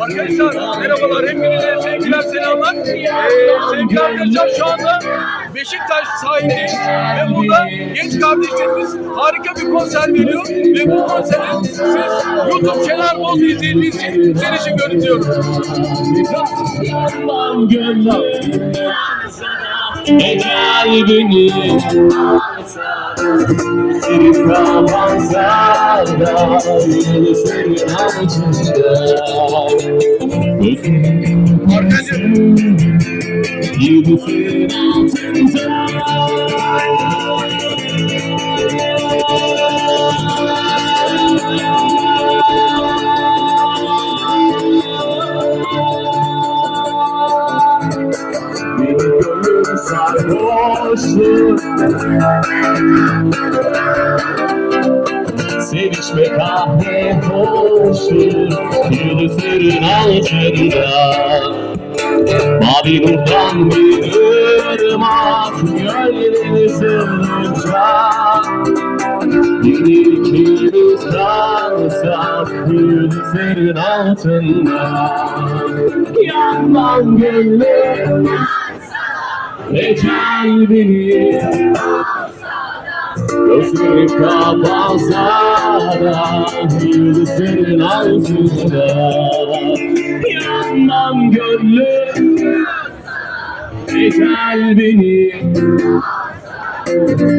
Arkadaşlar merhabalar. Hepinize sevgiler selamlar. Ee, sevgili arkadaşlar şu anda Beşiktaş sahibi ve burada genç kardeşlerimiz harika bir konser veriyor. Ve bu konseri siz YouTube Şener Boz izlediğiniz için sizler için gönlüm Ecel beni Da Yine senin altında senin altında sarhoştur Sevişme kahve hoştur Yıldızların altında Mavi nurdan bir ırmak Gölgeleri sığınca Bir ikimiz kalsak Yıldızların altında. Yandan gönlüm Ecel beni Gözlerim kapansa da Yıldızların altında. Yanmam gönlüm Ecel beni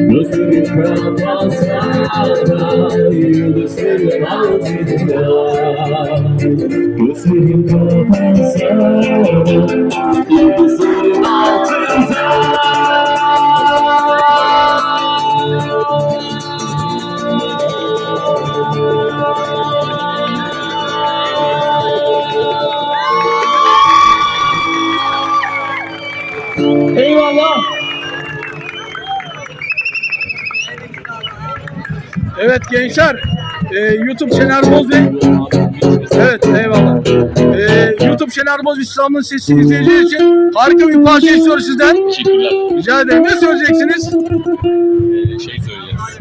Gözlerim kapansa da Yıldızların altında Gözlerim kapansa da Yıldızların altında Eyvallah. evet gençler e, YouTube Şener Boz ve Evet eyvallah. E, YouTube Şener Boz İstanbul'un sesini izleyiciler için harika bir parça istiyoruz sizden. Teşekkürler. Rica ederim. Ne söyleyeceksiniz? Ee, şey söyleyeceğiz.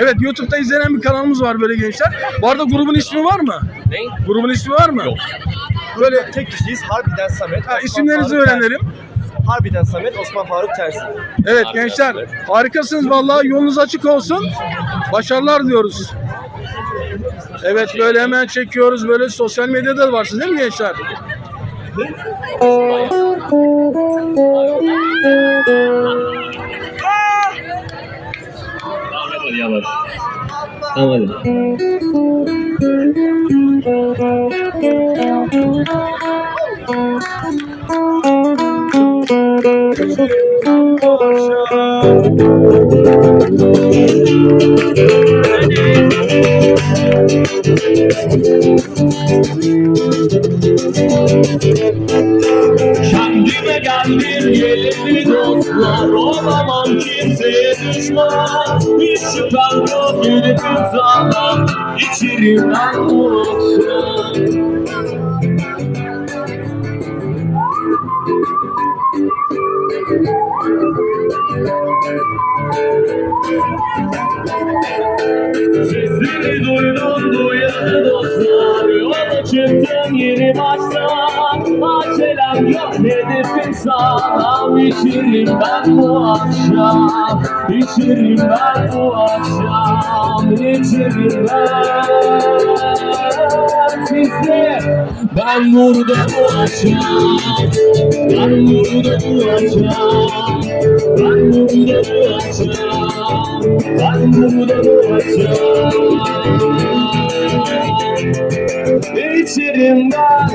Evet YouTube'da izlenen bir kanalımız var böyle gençler. Bu arada grubun ismi var mı? Ne? Grubun ismi var mı? Yok. Böyle Tek kişiyiz. Harbiden Samet. ha, Osman isimlerinizi Faruk öğrenelim. Harbiden Samet, Osman Faruk Tersi. Evet Harbiden gençler evet. harikasınız vallahi yolunuz açık olsun. Başarılar diyoruz. Evet böyle hemen çekiyoruz böyle sosyal medyada da varsınız değil mi gençler? あ、まだ。Thank you. Kimseye düşman Hiç şüphem yok gidip sana İçerim ben bu akşam Sesini duydum duyan dostlar çıktım yeni baştan Acelem yok hedefim sağlam İçerim ben bu akşam. İçerim ben bu akşam İçerim ben Sizde Ben burada bu akşam Ben burada bu akşam Ben burada bu akşam Ben burada bu akşam İçerim ben.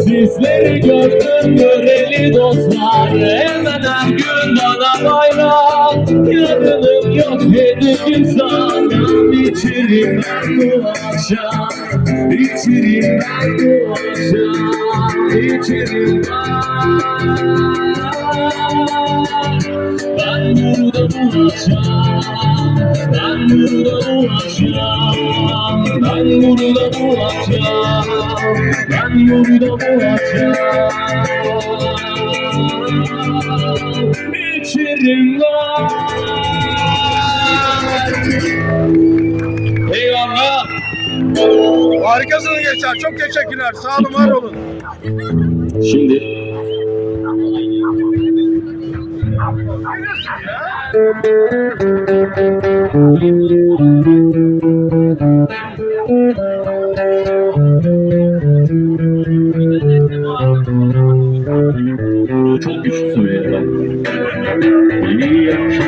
Sizleri gördüm göreli dostlar. Hemen her gün bana bayram. Yarınım yok hedefim sağlam İçerim ben bu akşam. İçerim ben bu akşam Ben Ben burada bulacağım Ben burada bulacağım Ben burada bulacağım Ben burada bulacağım İçerim var Eyvallah Harikasınız gençler. Çok teşekkürler. Sağ olun, var olun. Şimdi çok güçlü. Bir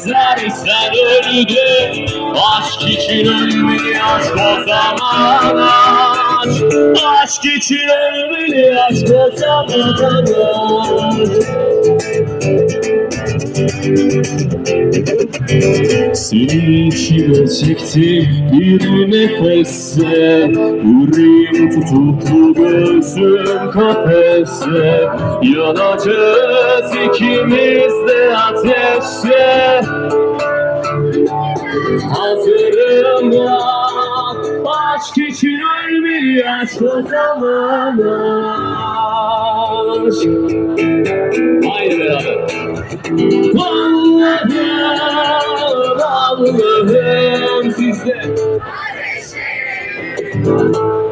ister ister öldü Aşk için ölmeli aşk o zaman aşk Aşk için ölmeli aşk o zaman aşk Senin içine çektim bir nefesse Yüreğim tutuklu gözüm kafeste Yanacağız ikimiz de ateşe. Hazırım bak Aşk için ölmeli aşk o zaman aşk Haydi beraber Allah'ım, Allah'ım sizde. Allah'ım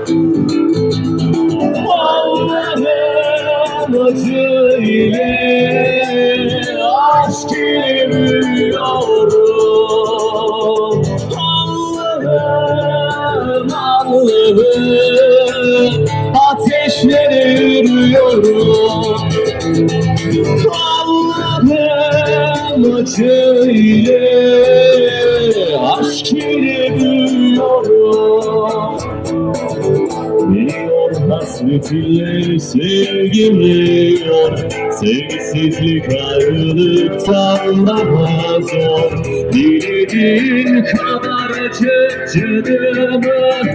Allah'ım ateşlere yürüyorum. Allah'ım acıyla aşk ile büyüyorum Biliyor hasretinle sevgiliyor Sevgisizlik ayrılıktan daha zor Dilediğin kadar acı canımı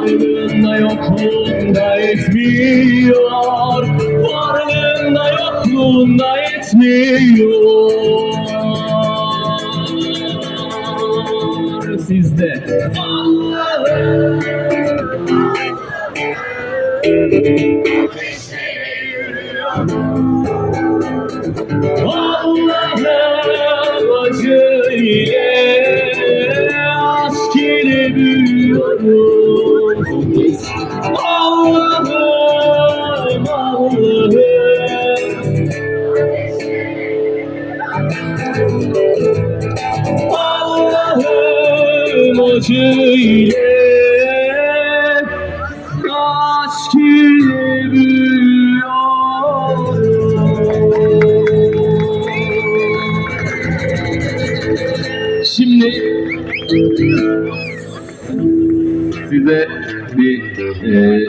Varlığında yokluğunda etmiyor. Varlığında yokluğunda etmiyor. Sizde. Allah'ım Allah'ım Allah'ım Allah'ım acı ile Eh,